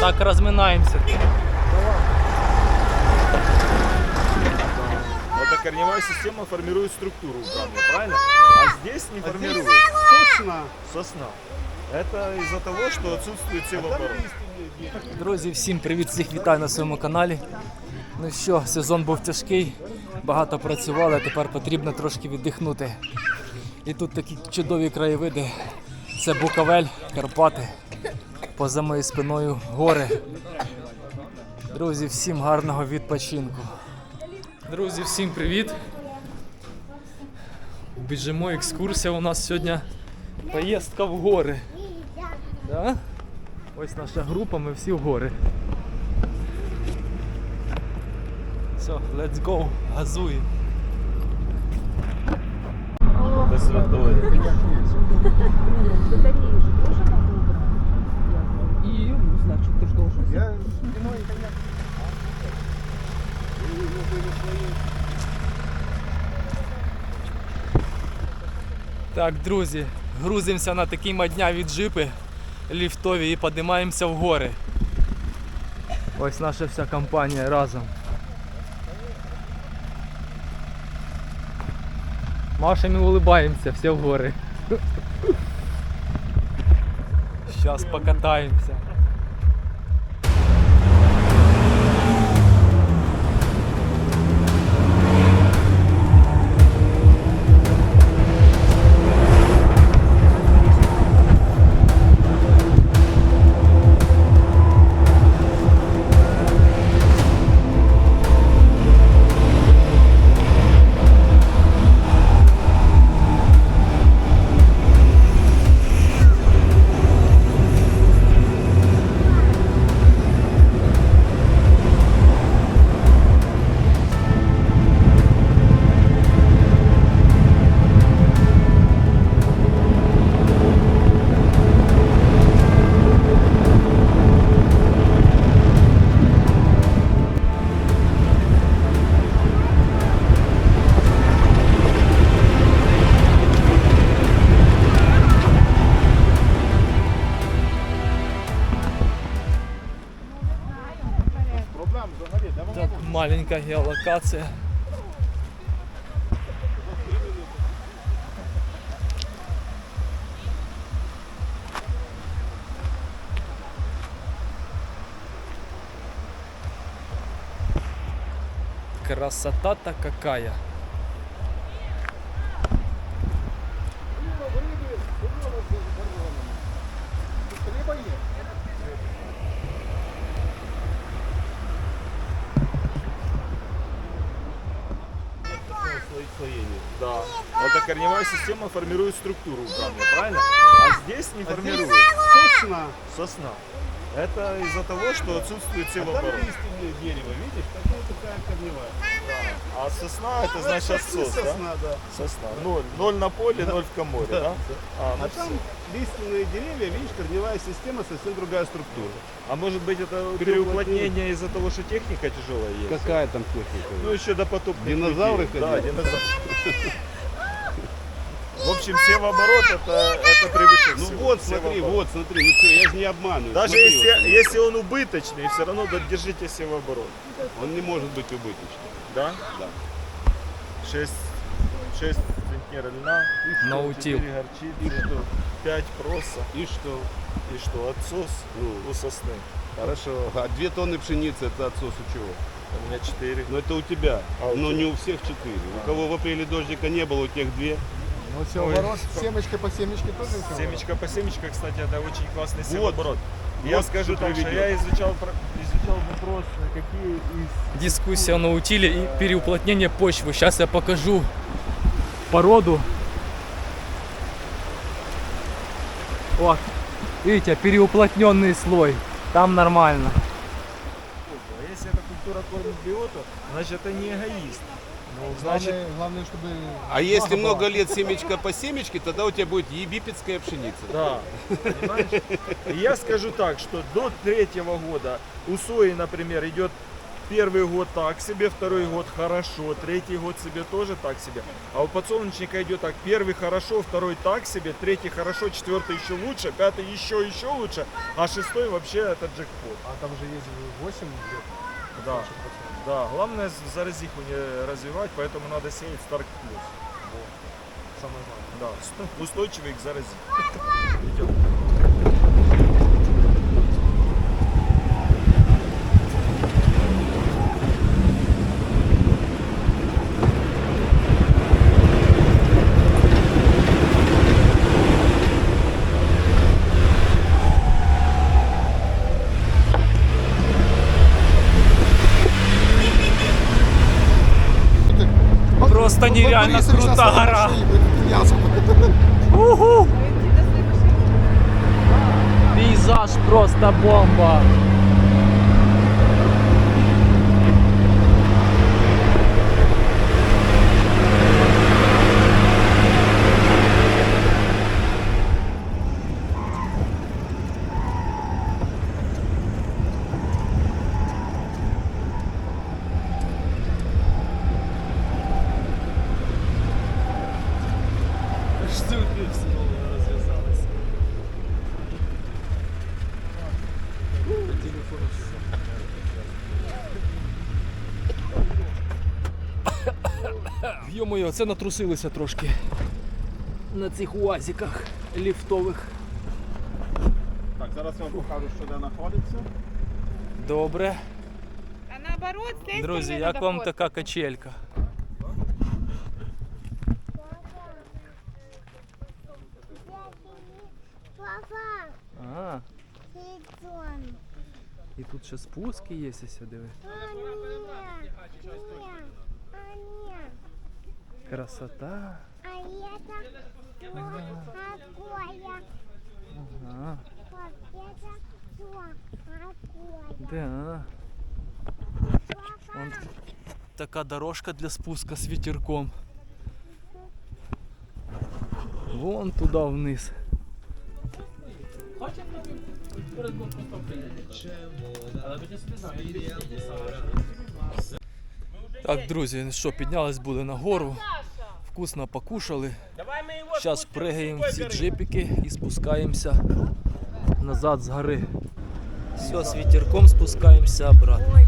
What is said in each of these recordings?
Так разминаемся. Это корневая система формирует структуру у камня, правильно? А здесь не формирует. Сосна. Сосна. Это из-за того, что отсутствует севооборот. Друзі, всім привіт, всіх вітаю на своєму каналі. Ну що, сезон був тяжкий, багато працювали, тепер потрібно трошки віддихнути. І тут такі чудові краєвиди. Це Буковель, Карпати. Поза моєю спиною гори. Друзі, всім гарного відпочинку. Друзі, всім привіт. Біжимо, екскурсія у нас сьогодні. Поїздка в гори. Да? Ось наша група, ми всі в гори. Все, let's go, газуємо. Так, друзі, грузимося на такі мадняві джипи ліфтові і піднімаємося в гори. Ось наша вся компанія разом. Машем улыбаемся, все в горы. Сейчас покатаємося. маленькая геолокация. Красота-то какая! Корневая система формирует структуру у камня, правильно? А здесь не формирует. Сосна. Сосна. Это из-за того, что отсутствует Там севооборот. лиственное дерево, видишь, такая такая корневая. А сосна это значит отсос, да? Сосна, да. Сосна. Ноль. Ноль на поле, ноль в коморе, да? А, ну А там лиственные деревья, видишь, корневая система совсем другая структура. А может быть это переуплотнение из-за того, что техника тяжелая есть? Какая там техника? Ну еще до потопных Динозавры людей. Да, ходили? динозавры. В общем, севооборот это, это превыше Ну всего. вот, смотри, вот, смотри, ну что, я же не обманываю. Даже Смотри, если, вот. если он убыточный, все равно держите севооборот. Он не может быть убыточным. Да? Да. 6, 6 центнеров льна, Наутил. 4 И горчицы, что? 5 проса. И что? И что, отсос Ну. у сосны. Хорошо. А две тонны пшеницы это отсос у чего? У меня 4. Ну это у тебя. А у но тебя? не у всех четыре. У кого в апреле дождика не было, у тех две. Ну, все, оборот, семечка по семечке тоже всё Семечка по семечка, кстати, это очень классный Вот. севооборот. Я Вот скажу так, что я изучал, про- изучал вопрос, какие из Дискуссия на утиле и переуплотнение почвы. Сейчас я покажу породу. Вот, видите, переуплотненный слой. Там нормально. А если эта культура кормит биоту, значит это не эгоист. Ну, значит, Главное, главное, чтобы... А если много была. лет семечка по семечке, тогда у тебя будет египетская пшеница. да, понимаешь? И я скажу так, что до третьего года у сои, например, идет Первый год так себе, второй год хорошо, третий год себе тоже так себе. А у подсолнечника идет так, первый хорошо, второй так себе, третий хорошо, четвертый еще лучше, пятый еще еще лучше, а шестой вообще это джекпот. А там же есть 8 лет. Да, да. Главное заразиху не развивать, поэтому надо сеять Старк Плюс. Самое главное. Да, устойчивый к заразихе. Идем. Просто нереально Борисович крута гора. Угу. Пейзаж просто бомба. Йо-моє, це натрусилися трошки на цих уазиках ліфтових. Так, зараз вам покажу, що де знаходиться. Добре. А наоборот, з цієї Друзі, сторони як вам доходить. така качелька? Папа, А, і тут ще спуски є, якщо диви. Красота. А это что такое? Ага. Пап, это что такое? Да. Вон така дорожка для спуска з вітерком. Вон туди вниз. Так, друзі, ну що, піднялись були на гору, Вкусно покушали. Зараз пригаємо в ці джипіки і спускаємося назад з гори. Все, з вітерком спускаємося обратно.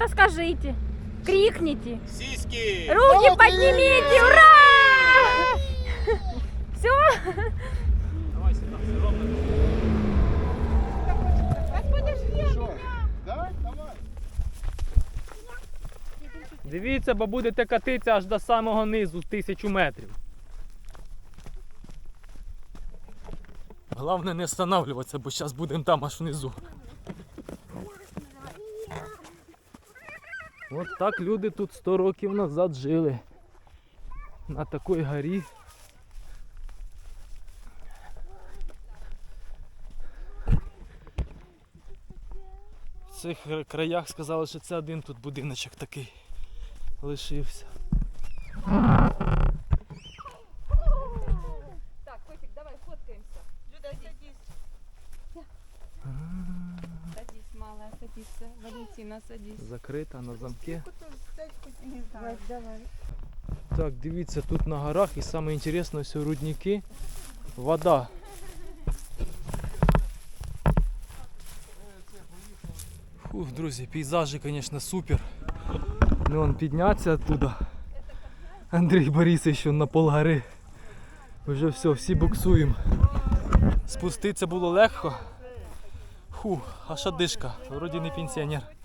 Что-то скажите. Крикните. Сіськи! Руки поднимите. Ура! Все? Що? Да? Давай. Дивіться, бо будете катитися аж до самого низу, тисячу метрів. Головне не встановлюватися, бо зараз будемо там аж внизу. От так люди тут 100 років назад жили. На такій горі. В цих краях сказали, що це один тут будиночок такий лишився. Садись. Закрита на замки. Давай, давай. Так, дивіться, тут на горах і саме інтересне все рудники. Вода. Фух, друзі, пейзажі, звісно, супер. Ну он підняться оттуда. Андрій Борисович на полгори. Вже все, всі буксуємо. Спуститися було легко. Фу, аж одишка. Вроді не пенсіонер.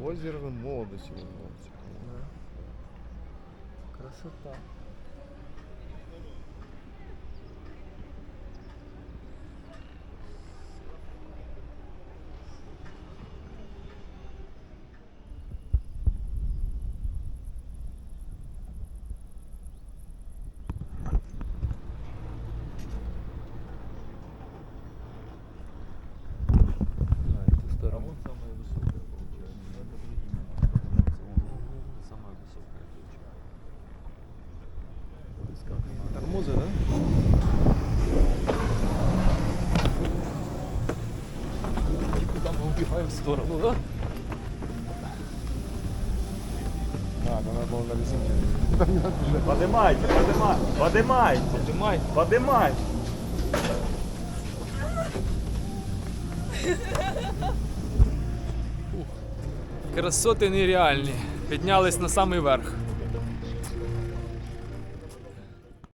Озеро молодости. Да. Красота. Сторону, да? Да, надо было на резине. Поднимайте, поднимайте, поднимайте, Поднимайте. поднимайте. Красоти нереальні. Піднялись на самий верх.